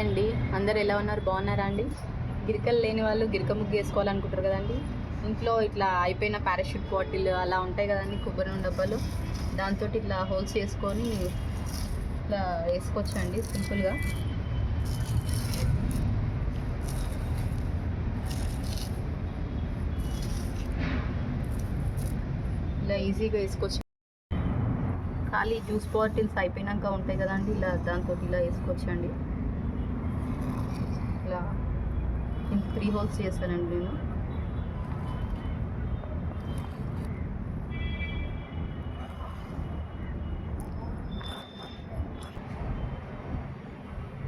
అండి. అందరు ఎలా ఉన్నారు? బాగున్నారా అండి? గిరికలు లేని వాళ్ళు గిరిక ముగ్గు వేసుకోవాలనుకుంటారు కదండి. ఇంట్లో ఇట్లా అయిపోయిన పారాషూట్ బాటిల్ అలా ఉంటాయి కదండి కొబ్బరి నూనె డబ్బాలు. దాంతో ఇట్లా హోల్స్ చేసుకొని ఇట్లా వేసుకోవచ్చండి సింపుల్గా. ఇలా ఈజీగా వేసుకోవచ్చు. ఖాళీ జ్యూస్ బాటిల్స్ అయిపోయినాక ఉంటాయి కదండి ఇలా దాంతో ఇలా వేసుకోవచ్చండి. ఇలా త్రీ హోల్స్ చేశానండి నేను.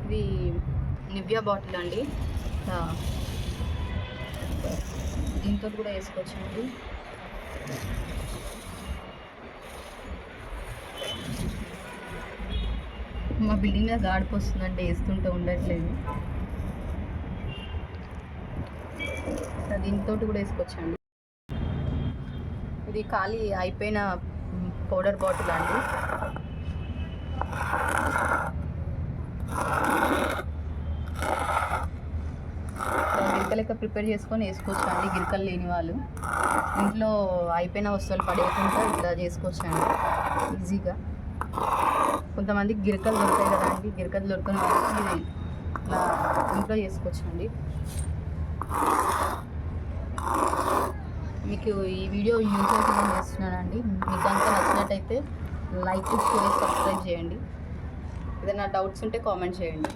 ఇది నివ్యా బాటిల్ అండి. దీంతో కూడా వేసుకోవచ్చండి. మా బిల్డింగ్ మీద వస్తుందంటే వేస్తుంటే ఉండట్లేదు. ఇంకా దీంతో కూడా వేసుకొచ్చాను ఇది ఖాళీ అయిపోయిన పౌడర్ బాటిల్ అండి. గిరిక లెక్క ప్రిపేర్ చేసుకొని వేసుకోవచ్చు అండి గిరికలు లేని వాళ్ళు. ఇంట్లో అయిపోయిన వస్తువులు పడేయకుండా ఇట్లా చేసుకోవచ్చు అండి ఈజీగా. కొంతమంది గిరికలు దొరుకుతాయి కదా అండి. గిరకలు దొరకని వాళ్ళకి ఇది ఇట్లా ఇంట్లో చేసుకోవచ్చండి. మీకు ఈ వీడియో యూజ్ అవుతుందని చేస్తున్నానండి. మీకు కనుక నచ్చినట్టయితే లైక్ షేర్ సబ్స్క్రైబ్ చేయండి. ఏదైనా డౌట్స్ ఉంటే కామెంట్ చేయండి.